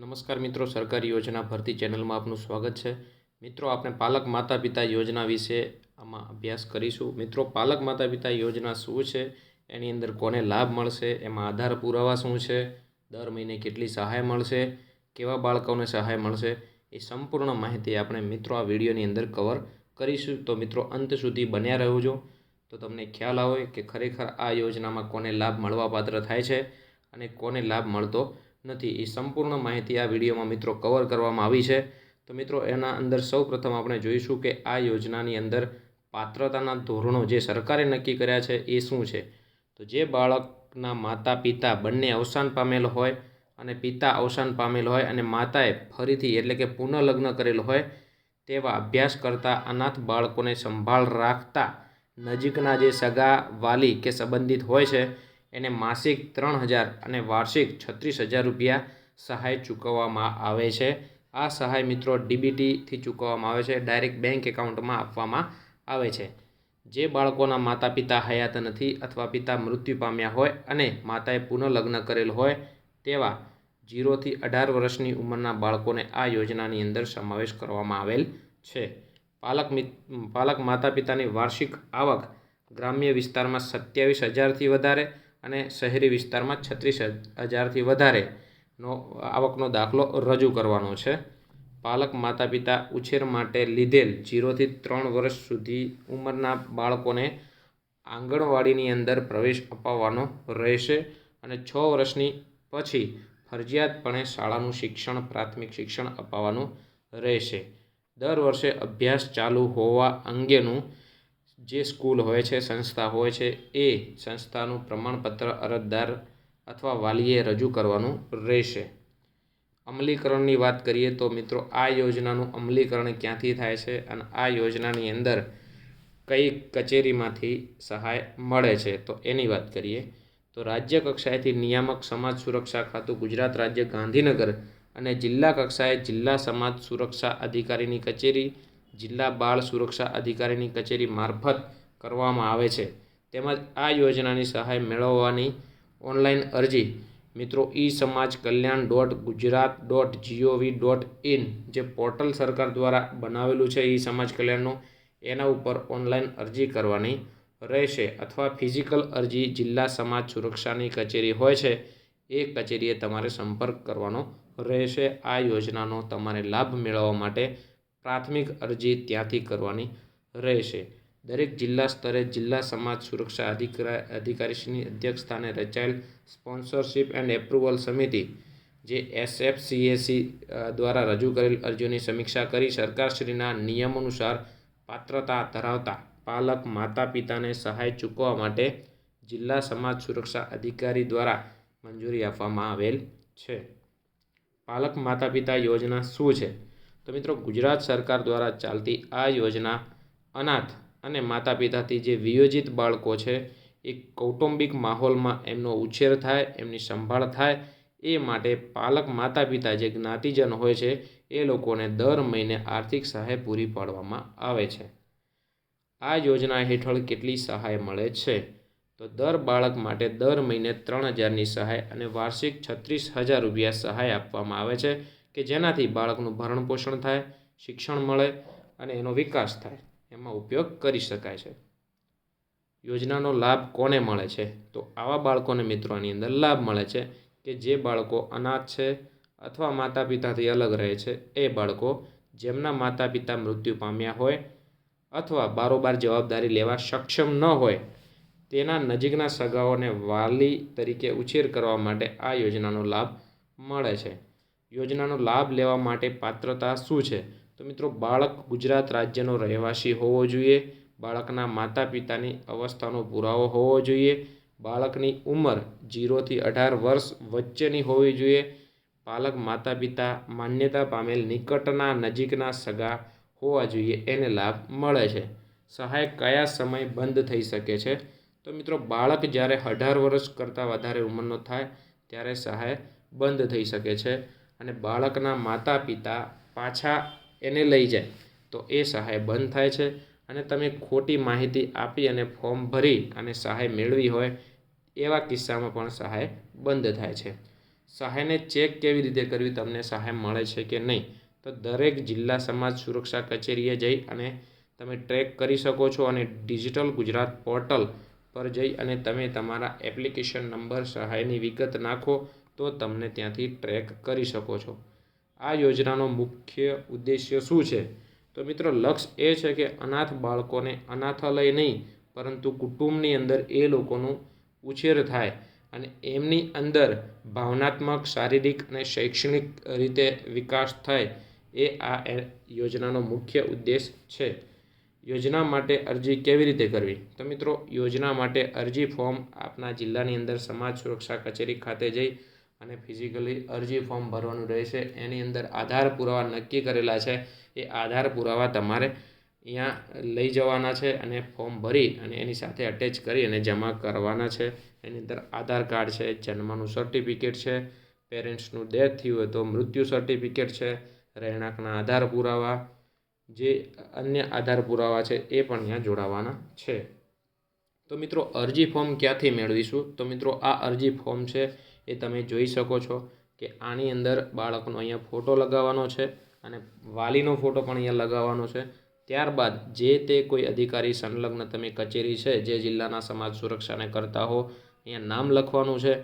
નમસ્કાર મિત્રો, સરકારી યોજના ભરતી ચેનલમાં આપનું સ્વાગત છે. મિત્રો, આપણે પાલક માતા પિતા યોજના વિશે આમાં અભ્યાસ કરીશું. મિત્રો, પાલક માતા પિતા યોજના શું છે? એની અંદર કોને લાભ મળશે? એમાં આધાર પુરાવા શું છે? દર મહિને કેટલી સહાય મળશે? કેવા બાળકોને સહાય મળશે? એ સંપૂર્ણ માહિતી આપણે મિત્રો આ વિડીયોની અંદર કવર કરીશું. તો મિત્રો, અંત સુધી બન્યા રહેજો. તો તમને ખ્યાલ આવે કે ખરેખર આ યોજનામાં કોને લાભ મળવાપાત્ર થાય છે અને કોને લાભ મળતો નથી. એ સંપૂર્ણ માહિતી આ વિડીયોમાં મિત્રો કવર કરવામાં આવી છે. તો મિત્રો, એના અંદર સૌ પ્રથમ આપણે જોઈશું કે આ યોજનાની અંદર પાત્રતાના ધોરણો જે સરકારે નક્કી કર્યા છે એ શું છે? તો જે બાળકના માતા પિતા બંને અવસાન પામેલ હોય અને પિતા અવસાન પામેલ હોય અને માતાએ ફરીથી એટલે કે પુનઃલગ્ન કરેલ હોય તેવા અભ્યાસ કરતા અનાથ બાળકોને સંભાળ રાખતા નજીકના જે સગા વાલી કે સંબંધિત હોય છે એને માસિક ત્રણ હજાર અને વાર્ષિક છત્રીસ હજાર રૂપિયા સહાય ચૂકવવામાં આવે છે. આ સહાય મિત્રો ડીબીટીથી ચૂકવવામાં આવે છે. ડાયરેક્ટ બેંક એકાઉન્ટમાં આપવામાં આવે છે. જે બાળકોના માતા પિતા હયાત નથી અથવા પિતા મૃત્યુ પામ્યા હોય અને માતાએ પુનઃલગ્ન કરેલ હોય તેવા જીરોથી અઢાર વર્ષની ઉંમરના બાળકોને આ યોજનાની અંદર સમાવેશ કરવામાં આવેલ છે. પાલક પાલક માતા પિતાની વાર્ષિક આવક ગ્રામ્ય વિસ્તારમાં સત્યાવીસ હજારથી વધારે અને શહેરી વિસ્તારમાં છત્રીસ હજારથી વધારેનો આવકનો દાખલો રજૂ કરવાનો છે. પાલક માતા પિતા ઉછેર માટે લીધેલ જીરોથી ત્રણ વર્ષ સુધી ઉંમરના બાળકોને આંગણવાડીની અંદર પ્રવેશ અપાવવાનો રહેશે અને છ વર્ષની પછી ફરજિયાતપણે શાળાનું શિક્ષણ, પ્રાથમિક શિક્ષણ અપાવવાનું રહેશે. દર વર્ષે અભ્યાસ ચાલુ હોવા અંગેનું જે સ્કૂલ હોય છે, સંસ્થા હોય છે, એ સંસ્થાનું પ્રમાણપત્ર અરજદાર અથવા વાલીએ રજૂ કરવાનું રહેશે. અમલીકરણની વાત કરીએ તો મિત્રો, આ યોજનાનું અમલીકરણ ક્યાંથી થાય છે અને આ યોજનાની અંદર કઈ કચેરીમાંથી સહાય મળે છે? તો એની વાત કરીએ તો રાજ્ય કક્ષાએથી નિયામક સમાજ સુરક્ષા ખાતું, ગુજરાત રાજ્ય ગાંધીનગર અને જિલ્લા કક્ષાએ જિલ્લા સમાજ સુરક્ષા અધિકારીની કચેરી જિલ્લા બાળ સુરક્ષા અધિકારીની કચેરી મારફત કરવામાં આવે છે. તેમજ આ યોજનાની સહાય મેળવવાની ઓનલાઈન અરજી મિત્રો e Samaj Kalyan dot Gujarat dot GOV dot in જે પોર્ટલ સરકાર દ્વારા બનાવેલું છે ઈ સમાજ કલ્યાણનું, એના ઉપર ઓનલાઈન અરજી કરવાની રહેશે અથવા ફિઝિકલ અરજી જિલ્લા સમાજ સુરક્ષાની કચેરી હોય છે, એ કચેરીએ તમારે સંપર્ક કરવાનો રહેશે. આ યોજનાનો તમારે લાભ મેળવવા માટે પ્રાથમિક અરજી ત્યાંથી કરવાની રહેશે. દરેક જિલ્લા સ્તરે જિલ્લા સમાજ સુરક્ષા અધિકારી અધિકારીશ્રીની અધ્યક્ષસ્થાને રચાયેલ સ્પોન્સરશિપ એન્ડ એપ્રુવલ સમિતિ, જે એસએફસીએસી દ્વારા રજૂ કરેલ અરજીઓની સમીક્ષા કરી સરકારશ્રીના નિયમ અનુસાર પાત્રતા ધરાવતા પાલક માતા પિતાને સહાય ચૂકવવા માટે જિલ્લા સમાજ સુરક્ષા અધિકારી દ્વારા મંજૂરી આપવામાં આવેલ છે. પાલક માતા પિતા યોજના શું છે? તો મિત્રો ગુજરાત સરકાર દ્વારા ચાલતી આ યોજના અનાથ અને માતા પિતાથી જે વિયોજિત બાળકો છે, એ કૌટુંબિક માહોલમાં એમનો ઉછેર થાય, એમની સંભાળ થાય, એ માટે પાલક માતા પિતા જે જ્ઞાતિજન હોય છે, એ લોકોને દર મહિને આર્થિક સહાય પૂરી પાડવામાં આવે છે. આ યોજના હેઠળ કેટલી સહાય મળે છે? તો દર બાળક માટે દર મહિને ત્રણ હજારની સહાય અને વાર્ષિક છત્રીસ હજાર રૂપિયા સહાય આપવામાં આવે છે. કે જેનાથી બાળકનું ભરણ પોષણ થાય, શિક્ષણ મળે અને એનો વિકાસ થાય. એમાં ઉપયોગ કરી શકાય છે. યોજનાનો લાભ કોને મળે છે? તો આવા બાળકોને મિત્રોની અંદર લાભ મળે છે કે જે બાળકો અનાથ છે અથવા માતા પિતાથી અલગ રહે છે, એ બાળકો જેમના માતા પિતા મૃત્યુ પામ્યા હોય અથવા બારોબાર જવાબદારી લેવા સક્ષમ ન હોય, તેના નજીકના સગાઓને વાલી તરીકે ઉછેર કરવા માટે આ યોજનાનો લાભ મળે છે. યોજનાનો લાભ લેવા માટે પાત્રતા શું છે? તો મિત્રો, બાળક ગુજરાત રાજ્યનો રહેવાસી હોવો જોઈએ. બાળકના માતા પિતાની અવસ્થાનો પુરાવો હોવો જોઈએ. બાળકની ઉંમર જીરોથી અઢાર વર્ષ વચ્ચેની હોવી જોઈએ. પાલક માતા પિતા માન્યતા પામેલ નિકટના નજીકના સગા હોવા જોઈએ. એને લાભ મળે છે. સહાય કયા સમય બંધ થઈ શકે છે? તો મિત્રો, બાળક જ્યારે અઢાર વર્ષ કરતાં વધારે ઉંમરનો થાય, ત્યારે સહાય બંધ થઈ શકે છે. અને બાળકના માતા પિતા પાછા એને લઈ જાય. તો એ સહાય બંધ થાય છે અને તમે ખોટી માહિતી આપી અને ફોર્મ ભરી અને સહાય મેળવી હોય, એવા કિસ્સામાં પણ સહાય બંધ થાય છે. સહાયને ચેક કેવી રીતે કરવી, તમને સહાય મળે છે કે નહીં? તો દરેક જિલ્લા સમાજ સુરક્ષા કચેરીએ જઈ અને તમે ટ્રેક કરી શકો છો અને ડિજિટલ ગુજરાત પોર્ટલ પર જઈ અને તમે તમારા એપ્લિકેશન નંબર સહાયની વિગત નાખો તો તમને ત્યાંથી ટ્રેક કરી શકો છો. આ યોજનાનો મુખ્ય ઉદ્દેશ્ય શું છે? તો મિત્રો લક્ષ્ય એ છે કે અનાથ બાળકોને અનાથાલય નહીં, પરંતુ કુટુંબની અંદર એ લોકોનું ઉછેર થાય અને એમની અંદર ભાવનાત્મક, શારીરિક અને શૈક્ષણિક રીતે વિકાસ થાય એ આ યોજનાનો મુખ્ય ઉદ્દેશ છે. યોજના માટે અરજી કેવી રીતે કરવી? તો મિત્રો યોજના માટે અરજી ફોર્મ આપના જિલ્લાની અંદર સમાજ સુરક્ષા કચેરી ખાતે જઈ અને ફિઝિકલી અરજી ફોર્મ ભરવાનું રહેશે. એની અંદર આધાર પુરાવા નક્કી કરેલા છે. એ આધાર પુરાવા તમારે અહીંયા લઈ જવાના છે અને ફોર્મ ભરી અને એની સાથે અટેચ કરી અને જમા કરવાના છે. એની અંદર આધાર કાર્ડ છે, જન્મનું સર્ટિફિકેટ છે પેરેન્ટ્સનું ડેથ થયું હોય તો મૃત્યુ સર્ટિફિકેટ છે, રહેણાંકના આધાર પુરાવા, જે અન્ય આધાર પુરાવા છે એ પણ અહીંયા જોડાવાના છે. તો મિત્રો અરજી ફોર્મ ક્યાંથી મેળવીશું? તો મિત્રો આ અરજી ફોર્મ છે એ તમે જોઈ શકો છો કે આની અંદર બાળકનો અહીંયા ફોટો લગાવવાનો છે અને વાલીનો ફોટો પણ અહીંયા લગાવવાનો છે. ત્યારબાદ જે તે કોઈ અધિકારી સંલગ્ન તમે કચેરી છે, જે જિલ્લાના સમાજ સુરક્ષાને કરતા હો, અહીંયા નામ લખવાનું છે.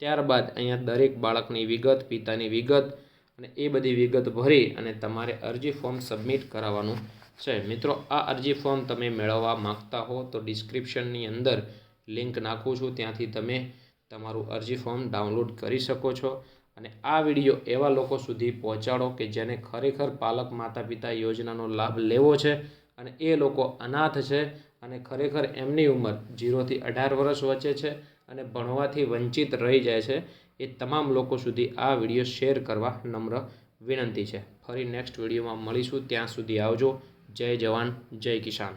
ત્યારબાદ અહીંયા દરેક બાળકની વિગત, પિતાની વિગત અને એ બધી વિગત ભરી અને તમારે અરજી ફોર્મ સબમિટ કરાવવાનું છે. મિત્રો, આ અરજી ફોર્મ તમે મેળવવા માંગતા હો તો ડિસ્ક્રિપ્શનની અંદર લિંક નાખું છું. ત્યાંથી તમે તમારું અરજી ફોર્મ ડાઉનલોડ કરી શકો છો અને આ વીડિયો એવા લોકો સુધી પહોંચાડો કે જેને ખરેખર પાલક માતા પિતા યોજનાનો લાભ લેવો છે અને એ લોકો અનાથ છે અને ખરેખર એમની ઉંમર જીરોથી અઢાર વર્ષ વચ્ચે છે અને ભણવાથી વંચિત રહી જાય છે, એ તમામ લોકો સુધી આ વીડિયો શેર કરવા નમ્ર વિનંતી છે. ફરી નેક્સ્ટ વિડીયોમાં મળીશું. ત્યાં સુધી આવજો. જય જવાન, જય કિસાન.